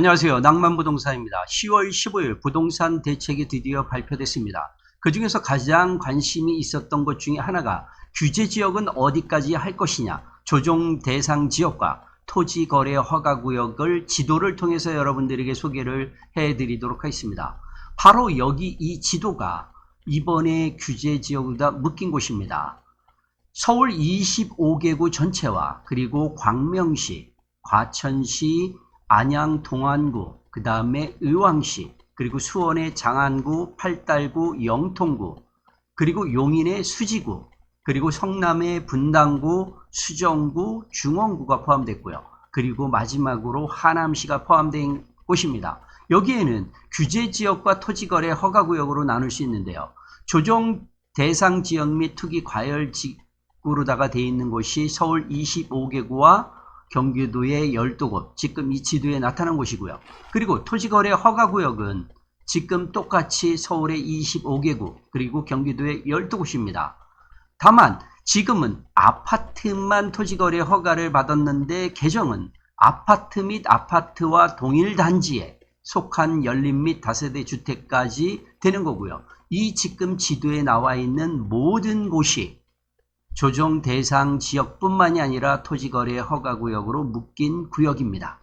안녕하세요. 낭만부동산입니다. 10월 15일 부동산 대책이 드디어 발표됐습니다. 그 중에서 가장 관심이 있었던 것 중에 하나가 규제 지역은 어디까지 할 것이냐, 조정 대상 지역과 토지 거래 허가 구역을 지도를 통해서 여러분들에게 소개를 해 드리도록 하겠습니다. 바로 여기 이 지도가 이번에 규제 지역을 다 묶인 곳입니다. 서울 25개구 전체와 그리고 광명시, 과천시, 안양 동안구, 그 다음에 의왕시, 그리고 수원의 장안구, 팔달구, 영통구, 그리고 용인의 수지구, 그리고 성남의 분당구, 수정구, 중원구가 포함됐고요. 그리고 마지막으로 하남시가 포함된 곳입니다. 여기에는 규제 지역과 토지 거래 허가 구역으로 나눌 수 있는데요. 조정 대상 지역 및 투기 과열 지구로다가 되어 있는 곳이 서울 25개구와 경기도의 12곳, 지금 이 지도에 나타난 곳이고요. 그리고 토지거래 허가구역은 지금 똑같이 서울의 25개구, 그리고 경기도의 12곳입니다. 다만 지금은 아파트만 토지거래 허가를 받았는데 개정은 아파트 및 아파트와 동일 단지에 속한 연립 및 다세대 주택까지 되는 거고요. 이 지금 지도에 나와 있는 모든 곳이 조정 대상 지역뿐만이 아니라 토지거래 허가구역으로 묶인 구역입니다.